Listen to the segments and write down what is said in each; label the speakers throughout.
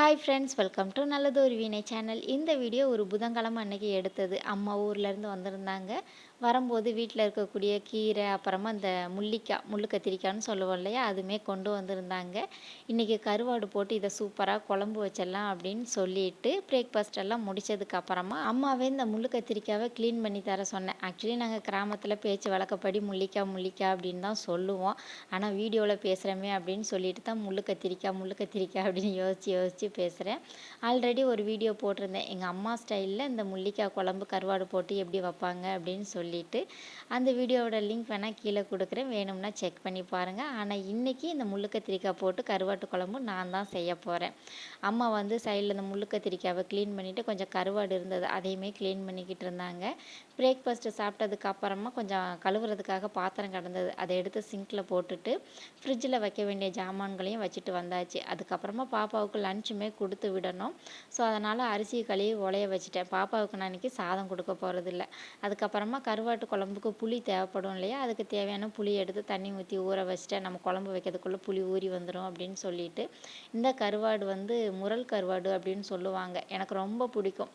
Speaker 1: Hi friends welcome to நல்லது ஒரு வீணை சேனல் இந்த வீடியோ ஒரு புதன்கிழமை அன்னைக்கு எடுத்தது. அம்மா ஊர்லேருந்து வந்திருந்தாங்க. வரும்போது வீட்டில் இருக்கக்கூடிய கீரை அப்புறமா இந்த முள்ளிக்காய் முள்ளு கத்திரிக்காய்னு சொல்லுவோம் இல்லையா? அதுவுமே கொண்டு வந்திருந்தாங்க. இன்றைக்கி கருவாடு போட்டு இதை சூப்பராக குழம்பு வச்சிடலாம் அப்படின்னு சொல்லிட்டு பிரேக்ஃபாஸ்ட் எல்லாம் முடிச்சதுக்கு அப்புறமா அம்மாவே இந்த முள்ளு கத்திரிக்காவை க்ளீன் பண்ணி தர சொன்னேன். ஆக்சுவலி நாங்கள் கிராமத்தில் பேச்சு வழக்கப்படி முள்ளிக்காய் முள்ளிக்காய் அப்படின்னு தான் சொல்லுவோம். ஆனால் வீடியோவில் பேசுகிறோமே அப்படின்னு சொல்லிட்டு தான் முள்ளு கத்திரிக்காய் முள்ளு கத்திரிக்காய் அப்படின்னு யோசித்து யோசித்து பேசுகிறேன் ஆல்ரெடி ஒரு வீடியோ போட்டிருந்தேன். எங்கள் அம்மா ஸ்டைலில் இந்த முள்ளிக்காய் குழம்பு கருவாடு போட்டு எப்படி வைப்பாங்க அப்படின்னு சொல்லி சொல்லிவிட்டு அந்த வீடியோவோட லிங்க் வேணால் கீழே கொடுக்குறேன். வேணும்னா செக் பண்ணி பாருங்கள் ஆனால் இன்றைக்கி இந்த முள்ளு கத்திரிக்காய் போட்டு கருவாட்டு குழம்பு நான் தான் செய்ய போகிறேன் அம்மா வந்து சைடில் இந்த முள்ளு கத்திரிக்காவை க்ளீன் பண்ணிவிட்டு கொஞ்சம் கருவாடு இருந்தது அதையுமே க்ளீன் பண்ணிக்கிட்டு இருந்தாங்க. பிரேக்ஃபாஸ்ட்டு சாப்பிட்டதுக்கு அப்புறமா கொஞ்சம் கழுவுறதுக்காக பாத்திரம் கிடந்தது. அதை எடுத்து சிங்க்கில் போட்டுட்டு ஃப்ரிட்ஜில் வைக்க வேண்டிய ஜாமான்களையும் வச்சுட்டு வந்தாச்சு. அதுக்கப்புறமா பாப்பாவுக்கு லஞ்சுமே கொடுத்து விடணும். ஸோ அதனால் அரிசி கழுவி உலைய வச்சுட்டேன். பாப்பாவுக்கு நான் இன்றைக்கி சாதம் கொடுக்க போகிறதில்ல அதுக்கப்புறமா கருவாட்டு குழம்புக்கு புளி தேவைப்படும் இல்லையா? அதுக்கு தேவையான புளி எடுத்து தண்ணி ஊற்றி ஊற வச்சுட்டேன். நம்ம குழம்பு வைக்கிறதுக்குள்ளே புளி ஊறி வந்துடும் அப்படின்னு சொல்லிட்டு இந்த கருவாடு வந்து முரல் கருவாடு அப்படின்னு சொல்லுவாங்க. எனக்கு ரொம்ப பிடிக்கும்.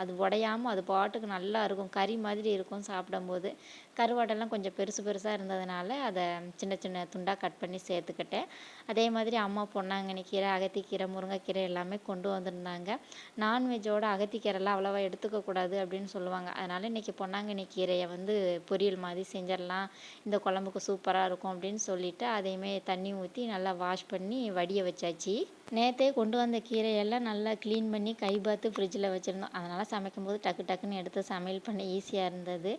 Speaker 1: அது உடையாமல் அது பாட்டுக்கு நல்லா இருக்கும். கறி மாதிரி இருக்கும் சாப்பிடும்போது. கருவாடெல்லாம் கொஞ்சம் பெருசு பெருசாக இருந்ததுனால அதை சின்ன சின்ன துண்டாக கட் பண்ணி சேர்த்துக்கிட்டேன். அதே மாதிரி அம்மா பொன்னாங்கண்ணி கீரை அகத்திக்கீரை முருங்கைக்கீரை எல்லாமே கொண்டு வந்திருந்தாங்க. நான்வெஜ்ஜோட அகத்திக்கீரைலாம் அவ்வளோவா எடுத்துக்கக்கூடாது அப்படின்னு சொல்லுவாங்க. அதனால் இன்றைக்கி பொன்னாங்கண்ணி கீரையை வந்து பொரியல் மாதிரி செஞ்சிடலாம். இந்த குழம்புக்கு சூப்பராக இருக்கும் அப்படின்னு சொல்லிட்டு அதையுமே தண்ணி ஊற்றி நல்லா வாஷ் பண்ணி வடிய வச்சாச்சு. நேற்றே கொண்டு வந்த கீரையெல்லாம் நல்லா க்ளீன் பண்ணி கை பார்த்து ஃப்ரிட்ஜில் வச்சுருந்தோம். அதனால் சமைக்கும்போது டக்கு டக்குன்னு எடுத்து சமையல் பண்ண ஈஸியாக இருந்தது.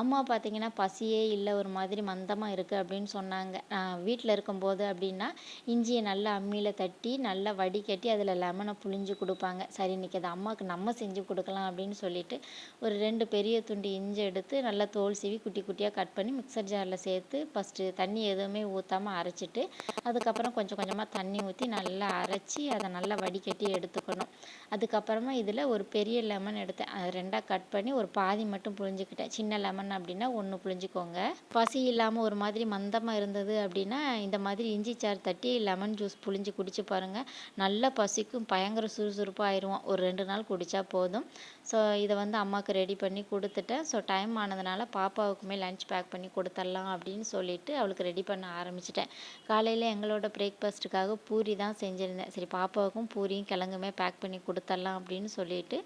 Speaker 1: அம்மா பார்த்திங்கன்னா பசியே இல்லை ஒரு மாதிரி மந்தமாக இருக்குது அப்படின்னு சொன்னாங்க. நான் வீட்டில் இருக்கும்போது அப்படின்னா இஞ்சியை நல்லா அம்மியில் தட்டி நல்லா வடிகட்டி அதில் லெமனை புழிஞ்சு கொடுப்பாங்க. சரி இன்றைக்கி அது அம்மாவுக்கு நம்ம செஞ்சு கொடுக்கலாம் அப்படின்னு சொல்லிட்டு ஒரு ரெண்டு பெரிய துண்டு இஞ்சி எடுத்து நல்லா தோல் சீவி குட்டி குட்டியாக கட் பண்ணி மிக்சர் ஜாரில் சேர்த்து ஃபஸ்ட்டு தண்ணி எதுவுமே ஊற்றாமல் அரைச்சிட்டு அதுக்கப்புறம் கொஞ்சம் கொஞ்சமாக தண்ணி ஊற்றி நல்லா அரைச்சி அதை நல்லா வடிகட்டி எடுத்துக்கணும். அதுக்கப்புறமா இதில் ஒரு பெரிய லெமன் எடுத்தேன். அதை ரெண்டாக கட் பண்ணி ஒரு பாதி மட்டும் புழிஞ்சுக்கிட்டேன். சின்ன லெமன் அப்படின்னா ஒன்று புழிஞ்சிக்கோங்க. பசி இல்லாமல் ஒரு மாதிரி மந்தமாக இருந்தது அப்படின்னா இந்த மாதிரி இஞ்சி சார் தட்டி லெமன் ஜூஸ் புழிஞ்சு குடிச்சு பாருங்கள் நல்ல பசிக்கும் பயங்கர சுறுசுறுப்பாக ஆயிடுவோம் ஒரு ரெண்டு நாள் குடித்தா போதும். ஸோ இதை வந்து அம்மாவுக்கு ரெடி பண்ணி கொடுத்துட்டேன். ஸோ டைம் ஆனதுனால பாப்பாவுக்குமே லன்ச் பேக் பண்ணி கொடுத்துடலாம் அப்படின்னு சொல்லிட்டு அவளுக்கு ரெடி பண்ண ஆரம்பிச்சிட்டேன். காலையில் எங்களோட பிரேக்ஃபாஸ்ட்டுக்காக பூரி தான் செஞ்சுருந்தேன். சரி பாப்பாவுக்கும் பூரியும் கிழங்குமே பேக் பண்ணி கொடுத்துடலாம் அப்படின்னு சொல்லிட்டு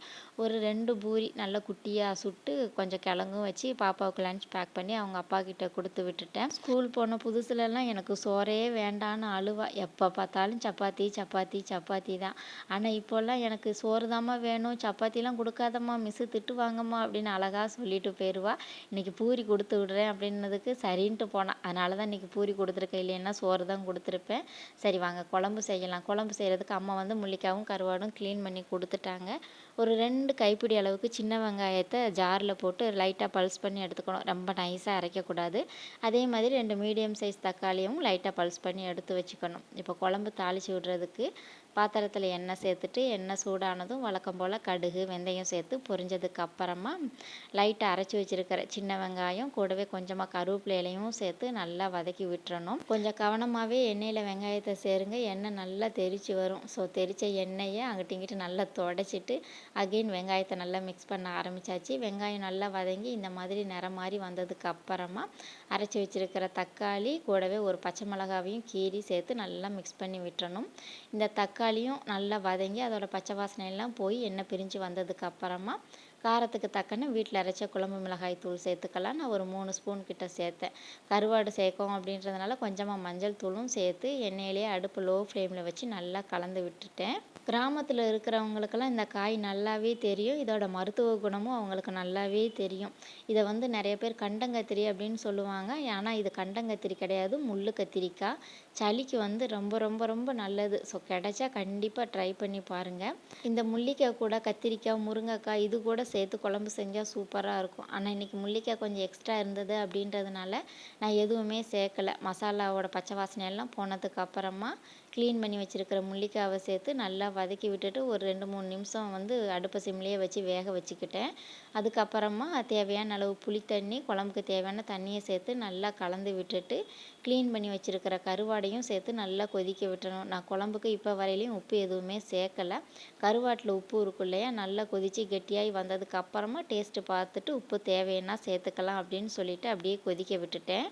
Speaker 1: ஒரு ரெண்டு பூரி நல்லா குட்டியாக சுட்டு கொஞ்சம் கிழங்கும் வச்சு பாப்பாவுக்கு லன்ச் பேக் பண்ணி அவங்க அப்பா கிட்ட கொடுத்து விட்டுட்டேன். ஸ்கூல் போன புதுசுலலாம் எனக்கு சோறே வேண்டான்னு அழுவா. எப்போ பார்த்தாலும் சப்பாத்தி சப்பாத்தி சப்பாத்தி தான். ஆனால் இப்போல்லாம் எனக்கு சோறு தாம்மா வேணும் சப்பாத்திலாம் கொடுக்காதம்மா மிஸ்ஸு திட்டுவாங்கம்மா அப்படின்னு அழகாக சொல்லிட்டு போயிடுவா இன்றைக்கி பூரி கொடுத்து விடுறேன் அப்படின்னதுக்கு சரின்ட்டு போனான் அதனால தான் இன்றைக்கி பூரி கொடுத்துருக்கேன். இல்லைன்னா சோறு தான் கொடுத்துருப்பேன். சரி வாங்க குழம்பு செய்யலாம். குழம்பு செய்கிறதுக்கு அம்மா வந்து முள்ளிக்காவும் கருவாடும் க்ளீன் பண்ணி கொடுத்துட்டாங்க. ஒரு ரெண்டு கைப்பிடி அளவுக்கு சின்ன வெங்காயத்தை ஜாரில் போட்டு லைட்டாக பல்ஸ் பண்ணி எடுத்துக்கணும். ரொம்ப நைஸாக அரைக்கக்கூடாது. அதே மாதிரி ரெண்டு மீடியம் சைஸ் தக்காளியும் லைட்டாக பல்ஸ் பண்ணி எடுத்து வச்சுக்கணும். இப்போ குழம்பு தாளித்து விடுறதுக்கு பாத்திரத்தில் எண்ணெய் சேர்த்துட்டு எண்ணெய் சூடானதும் வழக்கம் போல் கடுகு வெந்தயம் சேர்த்து பொரிஞ்சதுக்கு அப்புறமா லைட்டாக அரைச்சி வச்சுருக்கிற சின்ன வெங்காயம் கூடவே கொஞ்சமாக கருவேப்பிலையிலையும் சேர்த்து நல்லா வதக்கி விட்டுறணும். கொஞ்சம் கவனமாகவே எண்ணெயில் வெங்காயத்தை சேருங்க. எண்ணெய் நல்லா தெரிச்சு வரும். ஸோ தெரித்த எண்ணெயை அங்கிட்ட இங்கிட்டு நல்லா தொடச்சிட்டு அகெயின் வெங்காயத்தை நல்லா மிக்ஸ் பண்ண ஆரம்பித்தாச்சு வெங்காயம் நல்லா வதங்கி இந்த மாதிரி நிறம் மாதிரி வந்ததுக்கு அப்புறமா அரைச்சி வச்சுருக்கிற தக்காளி கூடவே ஒரு பச்சை மிளகாவையும் கீரி சேர்த்து நல்லா மிக்ஸ் பண்ணி விட்டுறணும். இந்த தக்காளி தக்காளியும் நல்லா வதங்கி அதோட பச்சை வாசனை எல்லாம் போய் எண்ணெய் பிரிஞ்சு வந்ததுக்கு அப்புறமா காரத்துக்கு தக்கன வீட்டில் அரைச்ச குழம்பு மிளகாய் தூள் சேர்த்துக்கலாம். நான் ஒரு மூணு ஸ்பூன் கிட்ட சேர்த்தேன். கருவாடு சேர்க்கும் அப்படின்றதுனால கொஞ்சமாக மஞ்சள் தூளும் சேர்த்து எண்ணெயிலேயே அடுப்பு லோ ஃப்ளேமில் வச்சு நல்லா கலந்து விட்டுட்டேன். கிராமத்தில் இருக்கிறவங்களுக்கெல்லாம் இந்த காய் நல்லாவே தெரியும். இதோட மருத்துவ குணமும் அவங்களுக்கு நல்லாவே தெரியும். இதை வந்து நிறைய பேர் கண்டங்கத்திரி அப்படின்னு சொல்லுவாங்க. ஆனால் இது கண்டங்கத்திரி கிடையாது. முள்ளு கத்திரிக்காய் சளிக்கு வந்து ரொம்ப ரொம்ப ரொம்ப நல்லது. ஸோ கிடைச்சா கண்டிப்பாக ட்ரை பண்ணி பாருங்கள் இந்த முள்ளிக்காய் கூட கத்திரிக்காய் முருங்கைக்காய் இது கூட சேர்த்து குழம்பு செஞ்சால் சூப்பராக இருக்கும். ஆனால் இன்றைக்கி முள்ளிக்காய் கொஞ்சம் எக்ஸ்ட்ரா இருந்தது அப்படின்றதுனால நான் எதுவுமே சேர்க்கலை. மசாலாவோட பச்சை வாசனை எல்லாம் போனதுக்கு அப்புறமா க்ளீன் பண்ணி வச்சுருக்கிற முள்ளிக்காவை சேர்த்து நல்லா வதக்கி விட்டுட்டு ஒரு ரெண்டு மூணு நிமிஷம் வந்து அடுப்பை சிம்லேயே வச்சு வேக வச்சுக்கிட்டேன். அதுக்கப்புறமா தேவையான அளவு புளி தண்ணி குழம்புக்கு தேவையான தண்ணியை சேர்த்து நல்லா கலந்து விட்டுட்டு க்ளீன் பண்ணி வச்சுருக்கிற கருவாடையும் சேர்த்து நல்லா கொதிக்க விட்டணும். நான் குழம்புக்கு இப்போ வரையிலையும் உப்பு எதுவுமே சேர்க்கலை. கருவாட்டில் உப்பு இருக்கும் இல்லையா? நல்லா கொதித்து கெட்டியாகி வந்ததுக்கு அப்புறமா டேஸ்ட்டு பார்த்துட்டு உப்பு தேவைன்னா சேர்த்துக்கலாம் அப்படின்னு சொல்லிட்டு அப்படியே கொதிக்க விட்டுட்டேன்.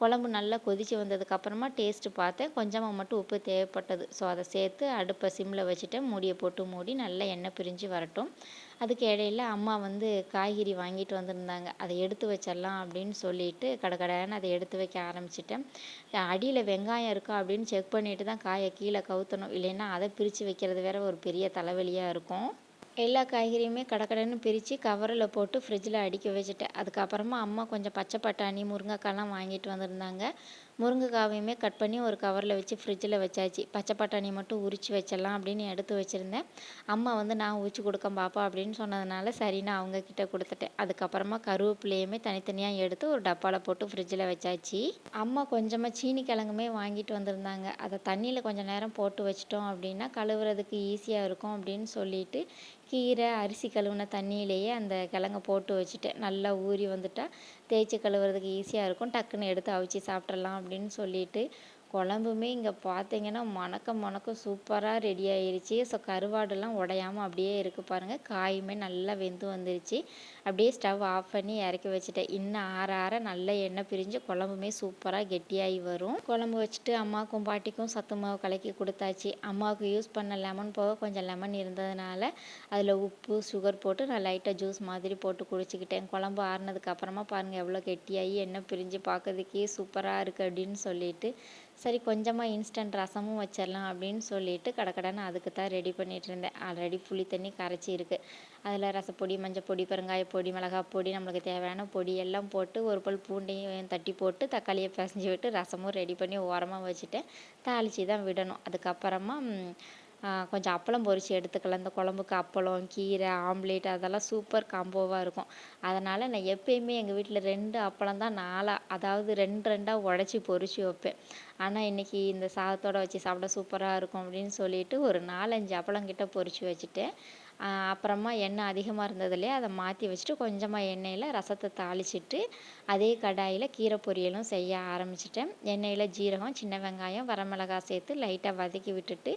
Speaker 1: குழம்பு நல்லா கொதித்து வந்ததுக்கப்புறமா டேஸ்ட்டு பார்த்தேன் கொஞ்சமாக மட்டும் உப்பு தேவைப்பட்டது. ஸோ அதை சேர்த்து அடுப்பை சிம்மில் வச்சுட்டு மூடியை போட்டு மூடி நல்லா எண்ணெய் பிரிஞ்சு வரட்டும். அதுக்கு இடையில அம்மா வந்து காய்கறி வாங்கிட்டு வந்திருந்தாங்க. அதை எடுத்து வச்சிடலாம் அப்படின்னு சொல்லிட்டு கடகடன்னு அதை எடுத்து வைக்க ஆரம்பிச்சிட்டேன். அடியில் வெங்காயம் இருக்கா அப்படின்னு செக் பண்ணிட்டு தான் காயை கீழே கவுத்தணும். இல்லைன்னா அதை பிரித்து வைக்கிறது வேற ஒரு பெரிய தலைவலியாக இருக்கும். எல்லா காய்கறியுமே கடக்கடன்னு பிரித்து கவரில் போட்டு ஃப்ரிட்ஜில் அடுக்கி வச்சுட்டேன். அதுக்கப்புறமா அம்மா கொஞ்சம் பச்சை பட்டாணி முருங்கைக்காலாம் வாங்கிட்டு வந்திருந்தாங்க. முருங்கைக்காவையுமே கட் பண்ணி ஒரு கவரில் வச்சு ஃப்ரிட்ஜில் வச்சாச்சு. பச்சை பட்டாணி மட்டும் உரித்து வச்சிடலாம் அப்படின்னு எடுத்து வச்சுருந்தேன். அம்மா வந்து நான் உரிச்சு கொடுக்க பாப்பா அப்படின்னு சொன்னதுனால சரி நான் அவங்கக்கிட்ட கொடுத்துட்டேன். அதுக்கப்புறமா கருவேப்பிலையுமே தனித்தனியாக எடுத்து ஒரு டப்பாவில் போட்டு ஃப்ரிட்ஜில் வச்சாச்சு. அம்மா கொஞ்சமாக சீனி கிழங்குமே வாங்கிட்டு வந்திருந்தாங்க. அதை தண்ணியில் கொஞ்சம் நேரம் போட்டு வச்சிட்டோம் அப்படின்னா கழுவுறதுக்கு ஈஸியாக இருக்கும் அப்படின்னு சொல்லிட்டு கீரை அரிசி கழுவுன தண்ணியிலேயே அந்த கிழங்க போட்டு வச்சுட்டேன். நல்லா ஊறி வந்துட்டால் தேய்ச்சி கழுவுறதுக்கு ஈஸியாக இருக்கும். டக்குன்னு எடுத்து அவிச்சு சாப்பிட்றலாம் அப்படின்னு சொல்லிட்டு குழம்புமே இங்கே பார்த்தீங்கன்னா மணக்க மணக்க சூப்பராக ரெடி ஆயிருச்சு. ஸோ கருவாடுலாம் உடையாமல் அப்படியே இருக்குது பாருங்கள் காயுமே நல்லா வெந்து வந்துருச்சு. அப்படியே ஸ்டவ் ஆஃப் பண்ணி இறக்கி வச்சுட்டேன். இன்னும் ஆற ஆற நல்ல எண்ணெய் பிரிஞ்சு குழம்புமே சூப்பராக கெட்டியாகி வரும். குழம்பு வச்சுட்டு அம்மாவுக்கும் பாட்டிக்கும் சத்து மாவு கலக்கி கொடுத்தாச்சு. அம்மாவுக்கு யூஸ் பண்ண லெமன் போக கொஞ்சம் லெமன் இருந்ததுனால அதில் உப்பு சுகர் போட்டு நான் லைட்டாக ஜூஸ் மாதிரி போட்டு குடிச்சிக்கிட்டேன். குழம்பு ஆறுனதுக்கப்புறமா பாருங்கள் எவ்வளோ கெட்டியாகி எண்ணெய் பிரிஞ்சு பார்க்கறதுக்கே சூப்பராக இருக்குது அப்படின்னு சொல்லிட்டு சரி கொஞ்சமாக இன்ஸ்டன்ட் ரசமும் வச்சிடலாம் அப்படின்னு சொல்லிட்டு கடக்கடன்னு அதுக்கு தான் ரெடி பண்ணிகிட்டு இருந்தேன். ஆல்ரெடி புளி தண்ணி கரைச்சி இருக்குது அதில் ரசப்பொடி மஞ்சள் பொடி பெருங்காய பொடி மிளகாய் பொடி நம்மளுக்கு தேவையான பொடி எல்லாம் போட்டு ஒரு பல் பூண்டையும் தட்டி போட்டு தக்காளியை பிசைஞ்சு விட்டு ரசமும் ரெடி பண்ணி ஓரமாக வச்சுட்டு தாளித்து தான் விடணும். அதுக்கப்புறமா கொஞ்சம் அப்பளம் பொரித்து எடுத்துக்கலாம். இந்த குழம்புக்கு அப்பளம் கீரை ஆம்லேட் அதெல்லாம் சூப்பர் காம்போவாக இருக்கும். அதனால் நான் எப்பயுமே எங்கள் வீட்டில் ரெண்டு அப்பளம் தான் நாலாக அதாவது ரெண்டு ரெண்டாக உடச்சி பொரித்து வைப்பேன். ஆனால் இன்றைக்கி இந்த சாதத்தோடு வச்சு சாப்பிட சூப்பராக இருக்கும் அப்படின்னு சொல்லிட்டு ஒரு நாலஞ்சு அப்பளம் கிட்ட பொரித்து வச்சுட்டு அப்புறமா எண்ணெய் அதிகமாக இருந்தது இல்லையா அதை மாற்றி வச்சுட்டு கொஞ்சமாக எண்ணெயில் ரசத்தை தாளிச்சிட்டு அதே கடாயில் கீரை பொரியலும் செய்ய ஆரம்பிச்சிட்டேன். எண்ணெயில் ஜீரகம் சின்ன வெங்காயம் வரமிளகாய் சேர்த்து லைட்டாக வதக்கி விட்டுட்டு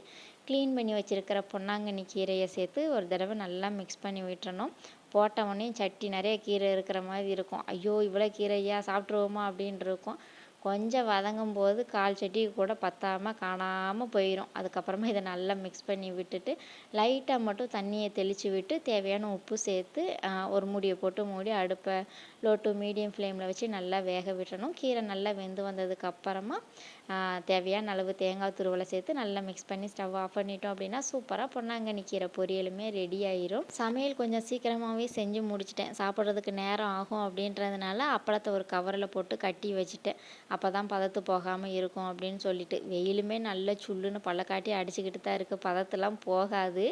Speaker 1: க்ளீன் பண்ணி வச்சுருக்கிற பொன்னாங்கண்ணி கீரையை சேர்த்து ஒரு தடவை நல்லா மிக்ஸ் பண்ணி விட்டுறணும். போட்ட உடனே சட்டி நிறைய கீரை இருக்கிற மாதிரி இருக்கும். ஐயோ இவ்வளோ கீரையா சாப்பிட்ருவோமா அப்படின்ட்டு இருக்கும். கொஞ்சம் வதங்கும் போது கால் சட்டி கூட பத்தாமல் காணாமல் போயிடும் அதுக்கப்புறமா இதை நல்லா மிக்ஸ் பண்ணி விட்டுட்டு லைட்டாக மட்டும் தண்ணியை தெளித்து விட்டு தேவையான உப்பு சேர்த்து ஒரு மூடியை போட்டு மூடி அடுப்பை லோ டு மீடியம் ஃப்ளேமில் வச்சு நல்லா வேக விடணும். கீரை நல்லா வெந்து வந்ததுக்கு அப்புறமா தேவையான அளவு தேங்காய் துருவலை சேர்த்து நல்லா மிக்ஸ் பண்ணி ஸ்டவ் ஆஃப் பண்ணிட்டோம் அப்படின்னா சூப்பராக பொன்னாங்கண்ணி கீரை பொரியலுமே ரெடி ஆயிரும். சமையல் கொஞ்சம் சீக்கிரமாகவே செஞ்சு முடிச்சிட்டேன். சாப்பிட்றதுக்கு நேரம் ஆகும் அப்படின்றதுனால அப்பளத்தை ஒரு கவரில் போட்டு கட்டி வச்சுட்டேன். அப்போ தான் பதத்து போகாமல் இருக்கும் அப்படின்னு சொல்லிட்டு. வெயிலுமே நல்ல சுள்ளுன்னு பள்ளக்காட்டி அடிச்சுக்கிட்டு தான் இருக்குது பதத்தெல்லாம் போகாது.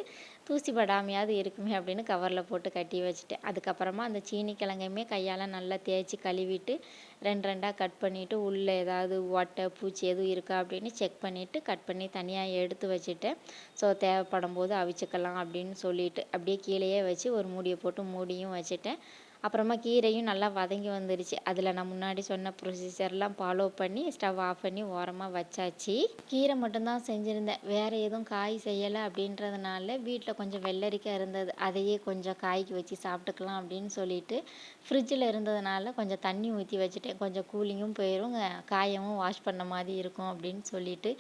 Speaker 1: தூசி படாமையாவது இருக்குமே அப்படின்னு கவரில் போட்டு கட்டி வச்சுட்டேன். அதுக்கப்புறமா அந்த சீனி கிழங்கையுமே கையால் நல்லா தேய்ச்சி கழுவிட்டு ரெண்டு ரெண்டாக கட் பண்ணிவிட்டு உள்ளே ஏதாவது ஒட்டை பூச்சி எதுவும் இருக்கா அப்படின்னு செக் பண்ணிவிட்டு கட் பண்ணி தனியாக எடுத்து வச்சுட்டேன். ஸோ தேவைப்படும் போது அவிச்சுக்கலாம் அப்படின்னு சொல்லிட்டு அப்படியே கீழேயே வச்சு ஒரு மூடியை போட்டு மூடியும் வச்சுட்டேன். அப்புறமா கீரையும் நல்லா வதங்கி வந்துருச்சு. அதில் நான் முன்னாடி சொன்ன ப்ரொசீஜர்லாம் ஃபாலோ பண்ணி ஸ்டவ் ஆஃப் பண்ணி ஓரமாக வச்சாச்சு. கீரை மட்டும்தான் செஞ்சுருந்தேன். வேறு எதுவும் காய் செய்யலை அப்படின்றதுனால வீட்டில் கொஞ்சம் வெள்ளரிக்காய் இருந்தது. அதையே கொஞ்சம் காய்க்கு வச்சு சாப்பிட்டுக்கலாம் அப்படின்னு சொல்லிட்டு ஃப்ரிட்ஜில் இருந்ததுனால கொஞ்சம் தண்ணி ஊற்றி வச்சுட்டேன். கொஞ்சம் கூலிங்கும் போயிடும் காயமும் வாஷ் பண்ண மாதிரி இருக்கும் அப்படின்னு சொல்லிட்டு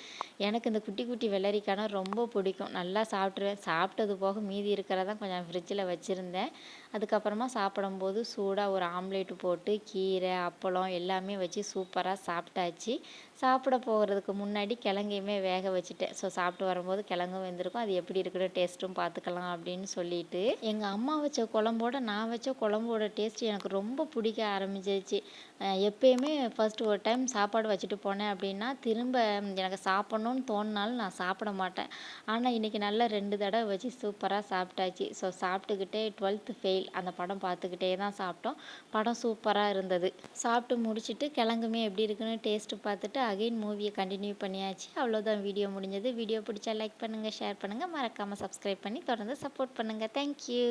Speaker 1: எனக்கு இந்த குட்டி குட்டி வெள்ளரிக்காய்னா ரொம்ப பிடிக்கும். நல்லா சாப்பிட்ருவேன் சாப்பிட்டது போக மீதி இருக்கிறதான் கொஞ்சம் ஃப்ரிட்ஜில் வச்சுருந்தேன். அதுக்கப்புறமா சாப்பிடும்போது சூடாக ஒரு ஆம்லேட்டு போட்டு கீரை அப்பளம் எல்லாமே வச்சு சூப்பராக சாப்பிட்டாச்சு. சாப்பிட போகிறதுக்கு முன்னாடி கிழங்கையுமே வேக வச்சுட்டேன். ஸோ சாப்பிட்டு வரும்போது கிழங்கும் வெந்திருக்கும். அது எப்படி இருக்குன்னு டேஸ்ட்டும் பார்த்துக்கலாம் அப்படின்னு சொல்லிட்டு எங்கள் அம்மா வச்ச குழம்போட நான் வச்ச குழம்போட டேஸ்ட் எனக்கு ரொம்ப பிடிக்க ஆரம்பிச்சிருச்சு. எப்பயுமே ஃபஸ்ட்டு ஒரு டைம் சாப்பாடு வச்சுட்டு போனேன் அப்படின்னா திரும்ப எனக்கு சாப்பிட்ணுன்னு தோணினாலும் நான் சாப்பிட மாட்டேன். ஆனால் இன்றைக்கி நல்லா ரெண்டு தடவை வச்சு சூப்பராக சாப்பிட்டாச்சு. ஸோ சாப்பிட்டுக்கிட்டே டுவெல்த்து ஃபெயில் அந்த படம் பார்த்துக்கிட்டே தான் சாப்பிட்டோம். படம் சூப்பராக இருந்தது. சாப்பிட்டு முடிச்சுட்டு கிழங்குமே எப்படி இருக்குன்னு டேஸ்ட்டு பார்த்துட்டு அகைன் மூவியை கண்டினியூ பண்ணியாச்சு. அவ்வளோதான் வீடியோ முடிஞ்சது. வீடியோ பிடிச்சா லைக் பண்ணுங்கள் ஷேர் பண்ணுங்கள் மறக்காமல் சப்ஸ்கிரைப் பண்ணி தொடர்ந்து சப்போர்ட் பண்ணுங்கள் தேங்க்யூ